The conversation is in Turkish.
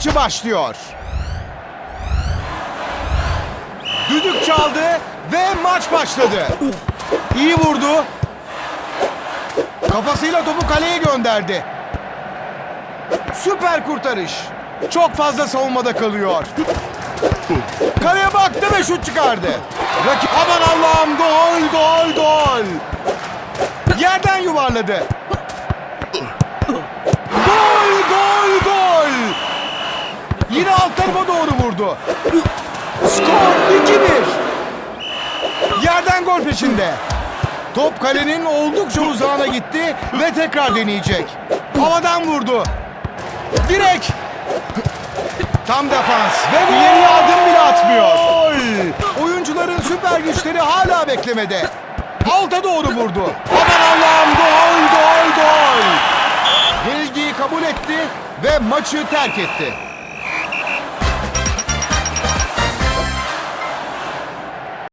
maçı başlıyor. Düdük çaldı ve maç başladı. İyi vurdu. Kafasıyla topu kaleye gönderdi. Süper kurtarış. Çok fazla savunmada kalıyor. Kaleye baktı ve şut çıkardı. Rakip aman Allah'ım gol gol gol. Yerden yuvarladı. Gol gol gol. Yine alt tarafa doğru vurdu. Skor 2-1. Yerden gol peşinde. Top kalenin oldukça uzağına gitti ve tekrar deneyecek. Havadan vurdu. Direk. Tam defans ve ileri adım bile atmıyor. Oyuncuların süper güçleri hala beklemede. Alta doğru vurdu. Aman Allah'ım gol gol gol. Yenilgiyi kabul etti ve maçı terk etti.